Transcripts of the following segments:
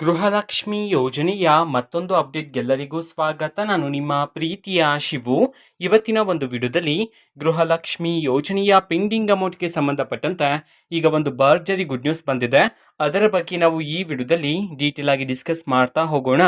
ಗೃಹಲಕ್ಷ್ಮಿ ಯೋಜನೆಯ ಮತ್ತೊಂದು ಅಪ್ಡೇಟ್ ಎಲ್ಲರಿಗೂ ಸ್ವಾಗತ. ನಾನು ನಿಮ್ಮ ಪ್ರೀತಿಯ ಶಿವು. ಇವತ್ತಿನ ಒಂದು ವಿಡಿಯೋದಲ್ಲಿ ಗೃಹಲಕ್ಷ್ಮಿ ಯೋಜನೆಯ ಪೆಂಡಿಂಗ್ ಅಮೌಂಟ್ಗೆ ಸಂಬಂಧಪಟ್ಟಂತೆ ಈಗ ಒಂದು ಬರ್ಜರಿ ಗುಡ್ ನ್ಯೂಸ್ ಬಂದಿದೆ. ಅದರ ಬಗ್ಗೆ ನಾವು ಈ ವಿಡಿಯೋದಲ್ಲಿ ಡೀಟೇಲ್ ಆಗಿ ಡಿಸ್ಕಸ್ ಮಾಡ್ತಾ ಹೋಗೋಣ.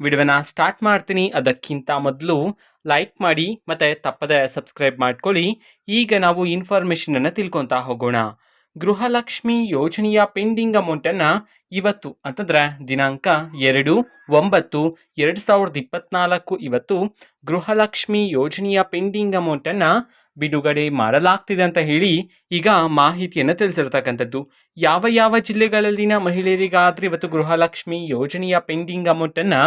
ವಿಡಿಯೋನ ಸ್ಟಾರ್ಟ್ ಮಾಡ್ತೀನಿ. ಅದಕ್ಕಿಂತ ಮೊದಲು ಲೈಕ್ ಮಾಡಿ ಮತ್ತೆ ತಪ್ಪದೆ ಸಬ್ಸ್ಕ್ರೈಬ್ ಮಾಡ್ಕೊಳ್ಳಿ. ಈಗ ನಾವು ಇನ್ಫಾರ್ಮೇಷನನ್ನು ತಿಳ್ಕೊತಾ ಹೋಗೋಣ. ಗೃಹಲಕ್ಷ್ಮಿ ಯೋಜನೆಯ ಪೆಂಡಿಂಗ್ ಅಮೌಂಟನ್ನು ಇವತ್ತು ಅಂತಂದ್ರೆ ದಿನಾಂಕ ಎರಡು, ಒಂಬತ್ತು, ಎರಡು ಸಾವಿರದ ಇಪ್ಪತ್ನಾಲ್ಕು ಇವತ್ತು ಗೃಹಲಕ್ಷ್ಮಿ ಯೋಜನೆಯ ಪೆಂಡಿಂಗ್ ಅಮೌಂಟನ್ನು ಬಿಡುಗಡೆ ಮಾಡಲಾಗ್ತಿದೆ ಅಂತ ಹೇಳಿ ಈಗ ಮಾಹಿತಿಯನ್ನು ತಿಳಿಸಿರ್ತಕ್ಕಂಥದ್ದು. ಯಾವ ಯಾವ ಜಿಲ್ಲೆಗಳಲ್ಲಿನ ಮಹಿಳೆಯರಿಗಾದ್ರೆ ಇವತ್ತು ಗೃಹಲಕ್ಷ್ಮಿ ಯೋಜನೆಯ ಪೆಂಡಿಂಗ್ ಅಮೌಂಟನ್ನು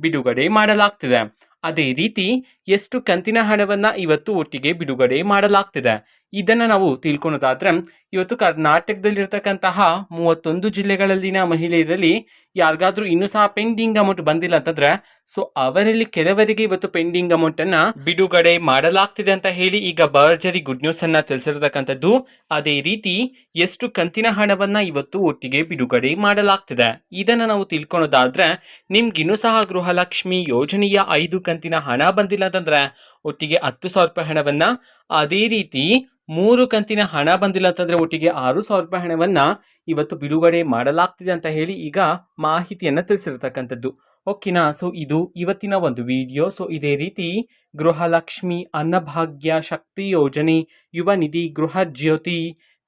ಬಿಡುಗಡೆ ಮಾಡಲಾಗ್ತಿದೆ. ಅದೇ ರೀತಿ ಎಷ್ಟು ಕಂತಿನ ಹಣವನ್ನ ಇವತ್ತು ಒಟ್ಟಿಗೆ ಬಿಡುಗಡೆ ಮಾಡಲಾಗ್ತಿದೆ. ಇದನ್ನ ನಾವು ತಿಳ್ಕೊಳೋದಾದ್ರೆ, ಇವತ್ತು ಕರ್ನಾಟಕದಲ್ಲಿರ್ತಕ್ಕಂತಹ ಮೂವತ್ತೊಂದು ಜಿಲ್ಲೆಗಳಲ್ಲಿನ ಮಹಿಳೆಯರಲ್ಲಿ ಯಾರಿಗಾದ್ರೂ ಇನ್ನೂ ಸಹ ಪೆಂಡಿಂಗ್ ಅಮೌಂಟ್ ಬಂದಿಲ್ಲ ಅಂತಂದ್ರೆ ಸೊ ಅವರಲ್ಲಿ ಕೆಲವರಿಗೆ ಇವತ್ತು ಪೆಂಡಿಂಗ್ ಅಮೌಂಟ್ ಅನ್ನ ಬಿಡುಗಡೆ ಮಾಡಲಾಗ್ತಿದೆ ಅಂತ ಹೇಳಿ ಈಗ ಭರ್ಜರಿ ಗುಡ್ ನ್ಯೂಸ್ ಅನ್ನ ತಿಳಿಸಿರತಕ್ಕಂಥದ್ದು, ಅದೇ ರೀತಿ ಎಷ್ಟು ಕಂತಿನ ಹಣವನ್ನ ಇವತ್ತು ಒಟ್ಟಿಗೆ ಬಿಡುಗಡೆ ಮಾಡಲಾಗ್ತಿದೆ. ಇದನ್ನ ನಾವು ತಿಳ್ಕೊಳೋದಾದ್ರೆ, ನಿಮ್ಗಿನ್ನೂ ಸಹ ಗೃಹಲಕ್ಷ್ಮಿ ಯೋಜನೆಯ ಐದು ಕಂತಿನ ಹಣ ಬಂದಿಲ್ಲ ಅಂತಂದ್ರೆ ಒಟ್ಟಿಗೆ ಹತ್ತು ಸಾವಿರ ರೂಪಾಯಿ ಹಣವನ್ನ, ಅದೇ ರೀತಿ ಮೂರು ಕಂತಿನ ಹಣ ಬಂದಿಲ್ಲ ಅಂತಂದ್ರೆ ಒಟ್ಟಿಗೆ ಆರು ಸಾವಿರ ರೂಪಾಯಿ ಹಣವನ್ನ ಇವತ್ತು ಬಿಡುಗಡೆ ಮಾಡಲಾಗ್ತಿದೆ ಅಂತ ಹೇಳಿ ಈಗ ಮಾಹಿತಿಯನ್ನು ತಿಳಿಸಿರ್ತಕ್ಕಂಥದ್ದು. ಓಕೆನಾ ಸೊ ಇದು ಇವತ್ತಿನ ಒಂದು ವಿಡಿಯೋ ಸೊ ಇದೇ ರೀತಿ ಗೃಹಲಕ್ಷ್ಮಿ ಅನ್ನಭಾಗ್ಯ ಶಕ್ತಿ ಯೋಜನೆ ಯುವ ನಿಧಿ ಗೃಹ ಜ್ಯೋತಿ